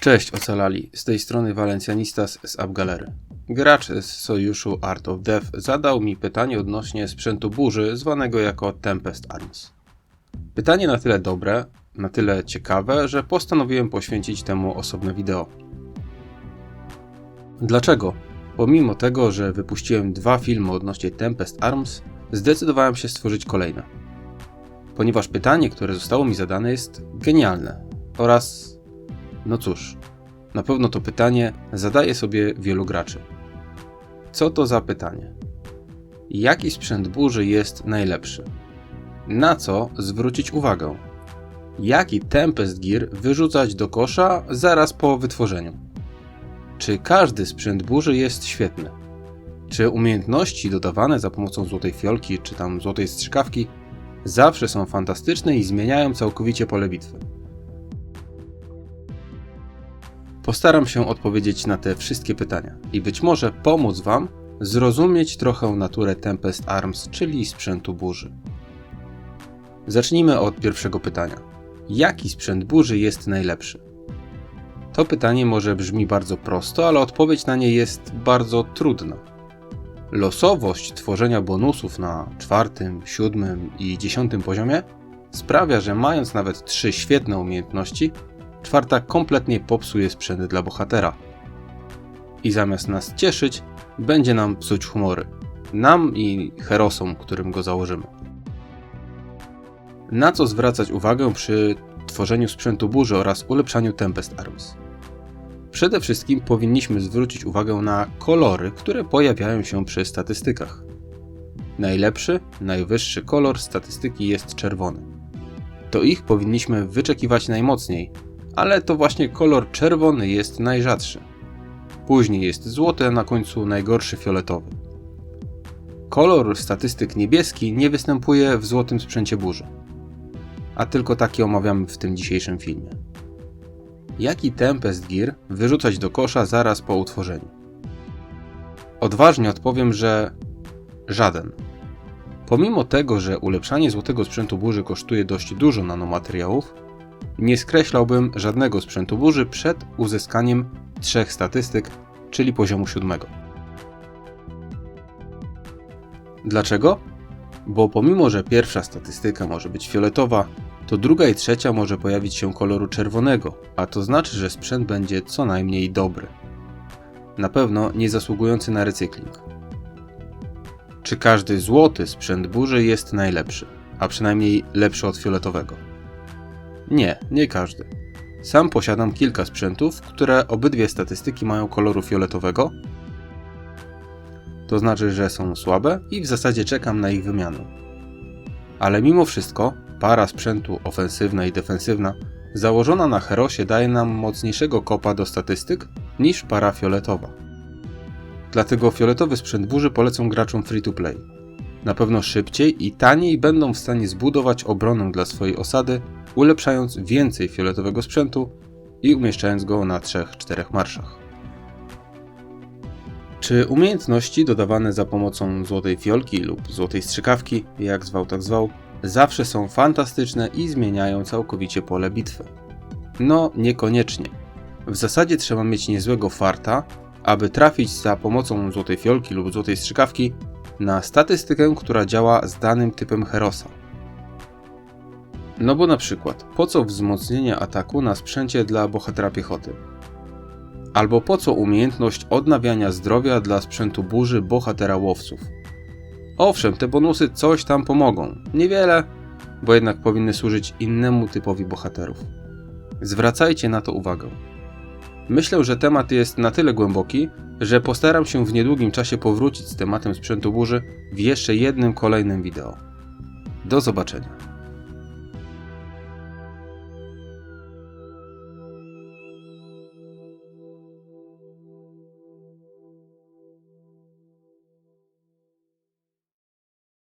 Cześć ocalali, z tej strony Valencianistas z AppGalery. Gracz z sojuszu Art of Death zadał mi pytanie odnośnie sprzętu burzy zwanego jako Tempest Arms. Pytanie na tyle dobre, na tyle ciekawe, że postanowiłem poświęcić temu osobne wideo. Dlaczego? Pomimo tego, że wypuściłem dwa filmy odnośnie Tempest Arms, zdecydowałem się stworzyć kolejne. Ponieważ pytanie, które zostało mi zadane jest genialne oraz no cóż, na pewno to pytanie zadaje sobie wielu graczy. Co to za pytanie? Jaki sprzęt burzy jest najlepszy? Na co zwrócić uwagę? Jaki Tempest Gear wyrzucać do kosza zaraz po wytworzeniu? Czy każdy sprzęt burzy jest świetny? Czy umiejętności dodawane za pomocą złotej fiolki czy tam złotej strzykawki zawsze są fantastyczne i zmieniają całkowicie pole bitwy? Postaram się odpowiedzieć na te wszystkie pytania i być może pomóc Wam zrozumieć trochę naturę Tempest Arms, czyli sprzętu burzy. Zacznijmy od pierwszego pytania. Jaki sprzęt burzy jest najlepszy? To pytanie może brzmi bardzo prosto, ale odpowiedź na nie jest bardzo trudna. Losowość tworzenia bonusów na czwartym, siódmym i dziesiątym poziomie sprawia, że mając nawet trzy świetne umiejętności, czwarta kompletnie popsuje sprzęt dla bohatera. I zamiast nas cieszyć, będzie nam psuć humory. Nam i herosom, którym go założymy. Na co zwracać uwagę przy tworzeniu sprzętu burzy oraz ulepszaniu Tempest Arms? Przede wszystkim powinniśmy zwrócić uwagę na kolory, które pojawiają się przy statystykach. Najlepszy, najwyższy kolor statystyki jest czerwony. To ich powinniśmy wyczekiwać najmocniej, ale to właśnie kolor czerwony jest najrzadszy. Później jest złoty, a na końcu najgorszy fioletowy. Kolor statystyk niebieski nie występuje w złotym sprzęcie burzy. A tylko taki omawiamy w tym dzisiejszym filmie. Jaki Tempest Gear wyrzucać do kosza zaraz po utworzeniu? Odważnie odpowiem, że żaden. Pomimo tego, że ulepszanie złotego sprzętu burzy kosztuje dość dużo nanomateriałów, nie skreślałbym żadnego sprzętu burzy przed uzyskaniem trzech statystyk, czyli poziomu siódmego. Dlaczego? Bo pomimo, że pierwsza statystyka może być fioletowa, to druga i trzecia może pojawić się koloru czerwonego, a to znaczy, że sprzęt będzie co najmniej dobry. Na pewno nie zasługujący na recykling. Czy każdy złoty sprzęt burzy jest najlepszy, a przynajmniej lepszy od fioletowego? Nie, nie każdy. Sam posiadam kilka sprzętów, które obydwie statystyki mają koloru fioletowego. To znaczy, że są słabe i w zasadzie czekam na ich wymianę. Ale mimo wszystko, para sprzętu ofensywna i defensywna założona na Herosie daje nam mocniejszego kopa do statystyk niż para fioletowa. Dlatego fioletowy sprzęt burzy polecą graczom free to play. Na pewno szybciej i taniej będą w stanie zbudować obronę dla swojej osady ulepszając więcej fioletowego sprzętu i umieszczając go na 3-4 marszach. Czy umiejętności dodawane za pomocą złotej fiolki lub złotej strzykawki, jak zwał tak zwał, zawsze są fantastyczne i zmieniają całkowicie pole bitwy? No, niekoniecznie. W zasadzie trzeba mieć niezłego farta, aby trafić za pomocą złotej fiolki lub złotej strzykawki na statystykę, która działa z danym typem herosa. No bo na przykład, po co wzmocnienie ataku na sprzęcie dla bohatera piechoty? Albo po co umiejętność odnawiania zdrowia dla sprzętu burzy bohatera łowców? Owszem, te bonusy coś tam pomogą. Niewiele, bo jednak powinny służyć innemu typowi bohaterów. Zwracajcie na to uwagę. Myślę, że temat jest na tyle głęboki, że postaram się w niedługim czasie powrócić z tematem sprzętu burzy w jeszcze jednym kolejnym wideo. Do zobaczenia.